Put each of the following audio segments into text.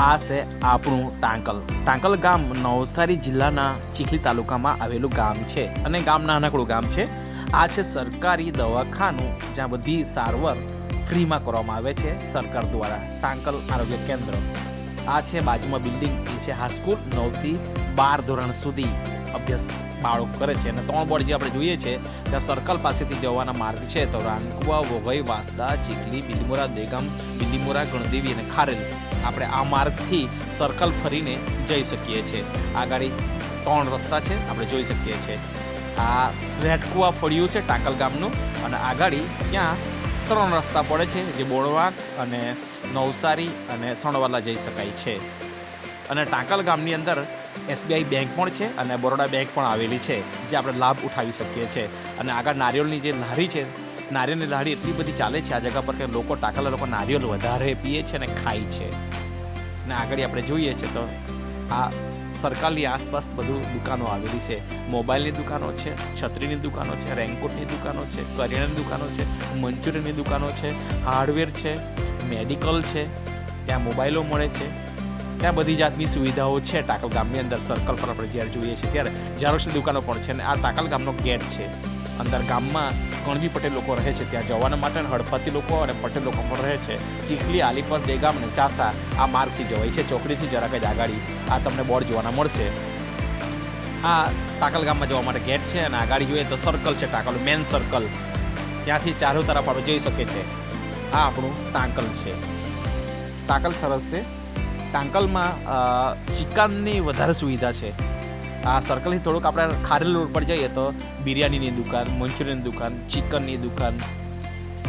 આ છે આપણું ટાંકલ. ટાંકલ ગામ નવસારી જિલ્લાના ચીખલી તાલુકામાં આવેલું ગામ છે અને ગામ નાનકડું ગામ છે. આ છે સરકારી દવાખાનું જ્યાં બધી સારવાર ફ્રીમાં કરવામાં આવે છે સરકાર દ્વારા. ટાંકલ આરોગ્ય કેન્દ્ર. આ છે બાજુમાં બિલ્ડિંગ. છે હાઈસ્કૂલ નવથી બાર ધોરણ સુધી અભ્યાસ બાળકો કરે છે અને ત્રણ બોર્ડ જે આપણે જોઈએ છે, ત્યાં સર્કલ પાસેથી જવાના માર્ગ છે. તો રાંકવા, વઘઈ, વાંસદા, ચીખલી બિલીમોરા દેગામ બિલીમોરા ગણદેવી અને ખારેલ. આપણે આ માર્ગથી સર્કલ ફરીને જઈ શકીએ છીએ. આ ગાડી ત્રણ રસ્તા છે, આપણે જોઈ શકીએ છીએ. આ રેટકુવા ફળિયું છે, ટાંકલ ગામનું. અને આ ગાડી ત્યાં ત્રણ રસ્તા પડે છે, જે બોળવાક અને નવસારી અને સણવાલા જઈ શકાય છે. અને ટાંકલ ગામની અંદર એસબીઆઈ બેંક પણ છે અને બરોડા બેંક પણ આવેલી છે, જે આપણે લાભ ઉઠાવી શકીએ છીએ અને આગળ નારિયેળની જે લારી છે, નારિયેળની લારી એટલી બધી ચાલે છે આ જગા પર કે લોકો ટાંકલા લોકો નારિયેળ વધારે પીએ છે અને ખાય છે. અને આગળ આપણે જોઈએ છે તો આ સરકારની આસપાસ બધું દુકાનો આવેલી છે. મોબાઈલની દુકાનો છે, છત્રીની દુકાનો છે, રેનકોટની દુકાનો છે, કરિયાણાની દુકાનો છે, મંચુરિયનની દુકાનો છે, હાર્ડવેર છે, મેડિકલ છે, ત્યાં મોબાઈલો મળે છે. ત્યાં બધી જાતની સુવિધાઓ છે ટાકલ ગામની અંદર, સર્કલ પર આપણે જ્યારે જોઈએ છીએ ત્યારે. ઝેરોક્ષની દુકાનો પણ છે અને આ ટાકલ ગામનો ગેટ છે. અંદર ગામમાં કણવી પટેલ લોકો રહે છે, ત્યાં જવાના માટે અને લોકો અને પટેલ લોકો પણ રહે છે. ચીખલી, આલીપર, દેગામ અને ચાસા આ માર્ગથી જવાય છે. ચોકડીથી જરાક જ આગાડી આ તમને બોર્ડ જોવાના મળશે. આ ટાકલ ગામમાં જવા માટે ગેટ છે અને આગાડી જોઈએ તો સર્કલ છે ટાકલ, મેન સર્કલ. ત્યાંથી ચારો તરફ આપણે જઈ શકે છે આ આપણું ટાંકલ છે. ટાંકલ સરસ છે. ટાંકલમાં ચિકનની વધારે સુવિધા છે. આ સર્કલથી થોડુંક આપણે ખારેલ રોડ પર જઈએ તો બિરયાનીની દુકાન, મંચુરિયનની દુકાન, ચિકનની દુકાન,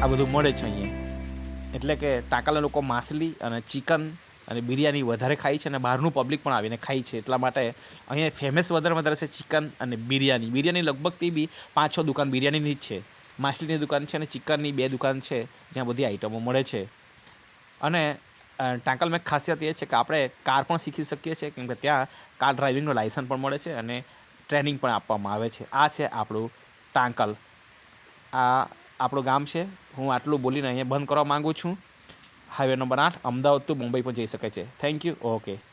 આ બધું મળે છે અહીંયા. એટલે કે ટાંકલના લોકો માછલી અને ચિકન અને બિરયાની વધારે ખાય છે અને બહારનું પબ્લિક પણ આવીને ખાય છે. એટલા માટે અહીંયા ફેમસ વધારે વધારે છે ચિકન અને બિરયાની. બિરયાની લગભગ તે બી પાંચ છ દુકાન બિરયાનીની જ છે. માછલીની દુકાન છે અને ચિકનની બે દુકાન છે જ્યાં બધી આઈટમો મળે છે. અને અ, ટાંકલમાં એક ખાસિયત એ છે કે આપણે કાર પણ શીખી શકીએ છીએ કેમ કે ત્યાં કાર ડ્રાઇવિંગનું લાઇસન્સ પણ મળે છે અને ટ્રેનિંગ પણ આપવામાં આવે છે. આ છે આપણું ટાંકલ. આ આપણું ગામ છે. હું આટલું બોલીને અહીંયા બંધ કરવા માગું છું. હાઈવે નંબર આઠ અમદાવાદ ટુ મુંબઈ પણ જઈ શકે છે. Thank you okay